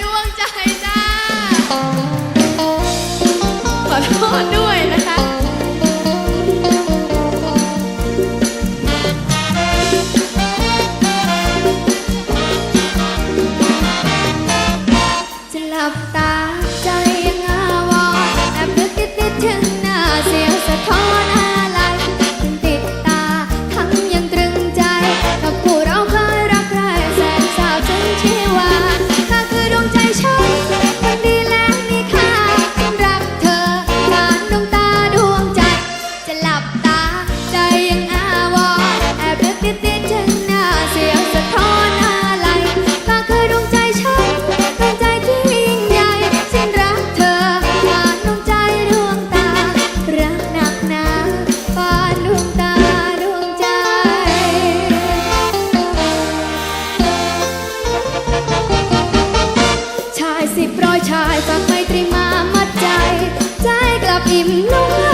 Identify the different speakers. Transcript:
Speaker 1: ดวงใจจ้าขอโทษด้วย อิ่มนุ่ม